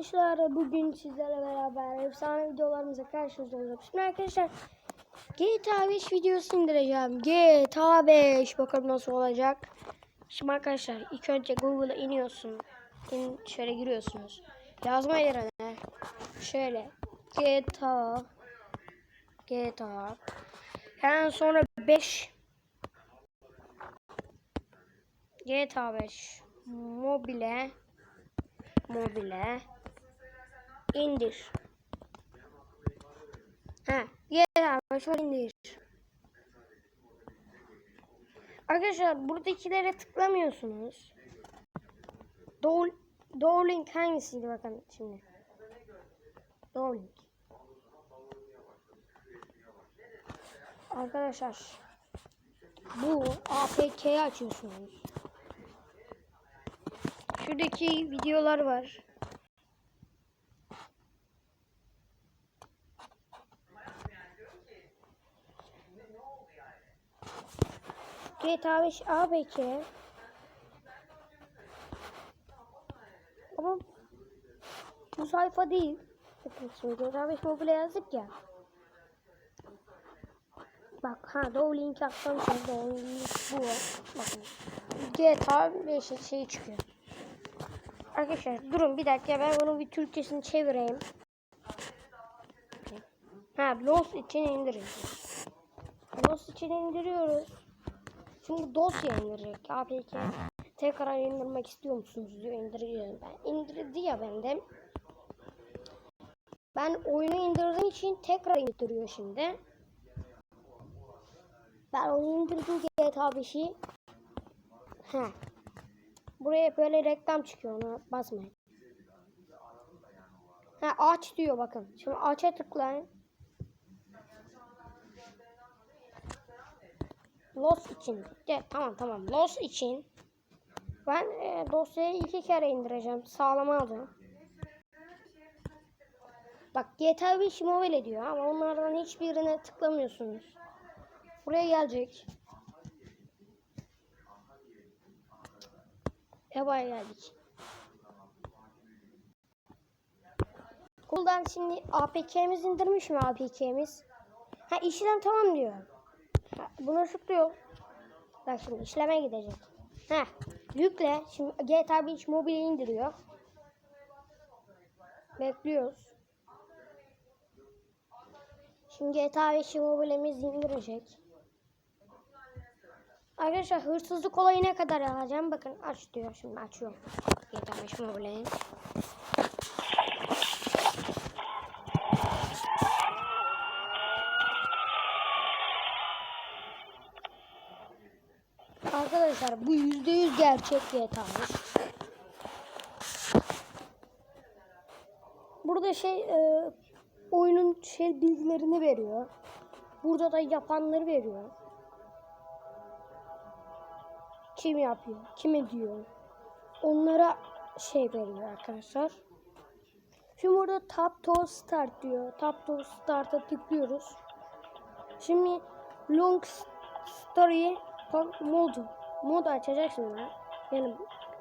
arkadaşlar bugün sizlerle beraber efsane videolarımıza karşınızda olacağım. Şimdi arkadaşlar GTA 5 videosu indireceğim. GTA 5 bakalım nasıl olacak. Şimdi arkadaşlar ilk önce Google'a iniyorsun. İn, şöyle giriyorsunuz. Yazma yerine şöyle GTA GTA Hemen sonra 5 GTA 5 mobile mobile indir. Ha, GTA 5 indir. Arkadaşlar buradakilere tıklamıyorsunuz. Doğru link hangisiydi bakın şimdi. Doğru link. Arkadaşlar bu APK'yi açıyorsunuz. Şuradaki videolar var. GTA 5 APK Ama bu sayfa değil. Bakın şimdi GTA 5 mobile yazdık ya. Bak ha doğru link attım şimdi doğru link bu. Bakın. GTA 5 şey çıkıyor. Arkadaşlar durun bir dakika ben bunun bir Türkçesini çevireyim. Ha Lost için indirin. Lost için indiriyoruz. Şimdi dosya indirecek. APK tekrar indirmek istiyor musunuz diyor indireceğim ben. İndirdi ya bende. Ben oyunu indirdiğim için tekrar indiriyor şimdi. Ben onu indirdim GTA 5'i. He. Buraya böyle reklam çıkıyor ona basmayın. Ha aç diyor bakın. Şimdi aç'a tıklayın. Los için. De, tamam tamam. Los için. Ben e, dosyayı iki kere indireceğim. Sağlama alacağım. Bak GTA 5 mobile diyor ama onlardan hiçbirine tıklamıyorsunuz. Buraya gelecek. Eba'ya geldik. Google'dan şimdi APK'miz indirmiş mi APK'miz? Ha işlem tamam diyor. Ha, buna tıklıyor. Bak şimdi işleme gidecek. Ha yükle. Şimdi GTA 5 mobile indiriyor. Bekliyoruz. Şimdi GTA 5 mobilemiz indirecek. Arkadaşlar hırsızlık olayı ne kadar alacağım? Bakın aç diyor şimdi açıyorum. GTA 5 mobileyi. Arkadaşlar bu yüzde yüz gerçek GTA 5. Burada şey e, oyunun şey bilgilerini veriyor. Burada da yapanları veriyor. Kim yapıyor? Kim ediyor? Onlara şey veriyor arkadaşlar. Şimdi burada Tap to Start diyor. Tap to Start'a tıklıyoruz. Şimdi Long Story mod mod açacaksın lan. Yani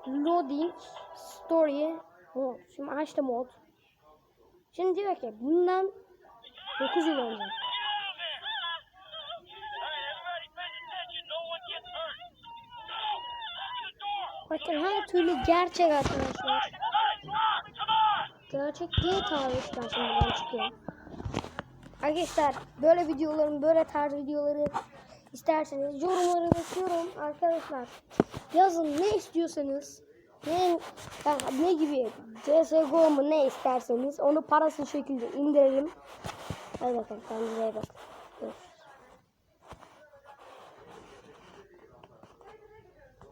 Loading Story mod. Şimdi açtı mod. Şimdi diyor ki bundan 9 yıl önce. Bakın her türlü gerçek arkadaşlar. Gerçek GTA 5 karşımıza çıkıyor. Arkadaşlar böyle videoların böyle tarz videoları isterseniz yorumları bekliyorum arkadaşlar. Yazın ne istiyorsanız ne, ne gibi CSGO mu ne isterseniz onu parasız şekilde indirelim. Hadi bakalım kendinize iyi bakın. Görüşürüz.